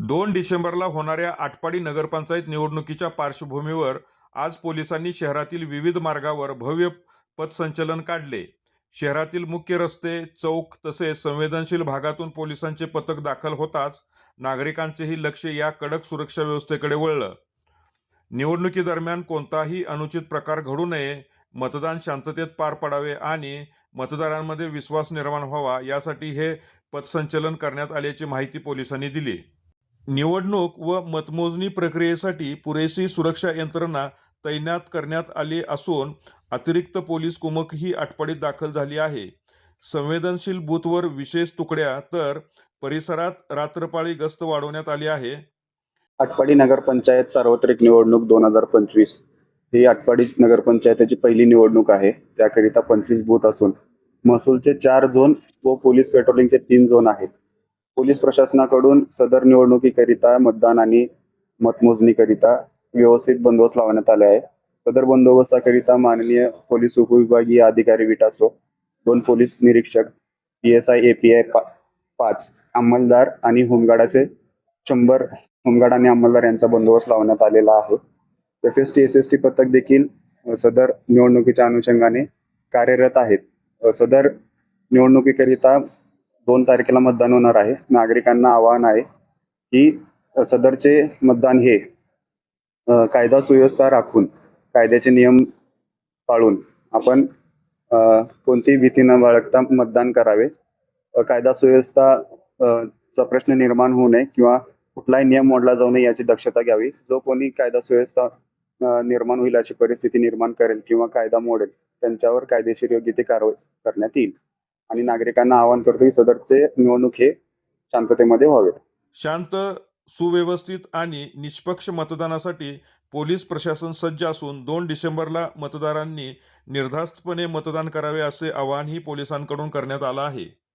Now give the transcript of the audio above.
दोन डिसेंबरला होणाऱ्या आटपाडी नगरपंचायत निवडणुकीच्या पार्श्वभूमीवर आज पोलिसांनी शहरातील विविध मार्गावर भव्य पथसंचलन काढले. शहरातील मुख्य रस्ते चौक तसेच संवेदनशील भागातून पोलिसांचे पथक दाखल होताच नागरिकांचेही लक्ष या कडक सुरक्षा व्यवस्थेकडे वळलं. निवडणुकीदरम्यान कोणताही अनुचित प्रकार घडू नये मतदान शांततेत पार पडावे आणि मतदारांमध्ये विश्वास निर्माण व्हावा यासाठी हे पथसंचलन करण्यात आल्याची माहिती पोलिसांनी दिली. निवडणूक व मतमोजणी प्रक्रियेसाठी पुरेशी सुरक्षा यंत्रणा तैनात करण्यात आली असून अतिरिक्त पोलीस कुमकही आटपाडीत दाखल झाली आहे. संवेदनशील बूथवर विशेष तुकड्या तर परिसरात रात्रपाळी गस्त वाढवण्यात आली आहे. आटपाडी नगरपंचायत सार्वत्रिक निवडणूक दोन हजार पंचवीस. ही आटपाडी नगरपंचायतीची पहिली निवडणूक आहे. त्याकरिता पंचवीस बूथ असून महसूलचे चार झोन व पोलीस पेट्रोलिंगचे तीन झोन आहेत. पोलीस प्रशासनाकडून सदर निवडणुकीकरिता मतदान आणि मतमोजणीकरिता व्यवस्थित बंदोबस्त लावण्यात आले आहे. सदर बंदोबस्ताकरिता माननीय पोलीस उपविभागीय अधिकारी विटासो दोन पोलीस निरीक्षक P S I A P I पाच अंमलदार आणि होमगार्डाचे शंभर होमगार्ड आणि अंमलदार यांचा बंदोबस्त लावण्यात आलेला आहे. तसेच टी एस एस टी पथक देखील सदर निवडणुकीच्या अनुषंगाने कार्यरत आहेत. सदर निवडणुकीकरिता दोन तारखेला मतदान होणार आहे. नागरिकांना आवाहन आहे की सदरचे मतदान हे कायदा सुव्यवस्था राखून कायद्याचे नियम पाळून आपण कोणतीही भीती न बाळगता मतदान करावे. कायदा सुव्यवस्था चा प्रश्न निर्माण होऊ नये किंवा कुठलाही नियम मोडला जाऊ नये याची दक्षता घ्यावी. जो कोणी कायदा सुव्यवस्था निर्माण होईल अशी परिस्थिती निर्माण करेल किंवा कायदा मोडेल त्यांच्यावर कायदेशीर योग्य ती कारवाई करण्यात येईल. आणि नागरिकांना आवाहन करतो की सदरचे निवडणूक हे शांततेमध्ये व्हावे शांत सुव्यवस्थित आणि निष्पक्ष मतदानासाठी पोलीस प्रशासन सज्ज असून दोन डिसेंबरला मतदारांनी निर्धास्तपणे मतदान करावे असे आवाहनही पोलिसांकडून करण्यात आलं आहे.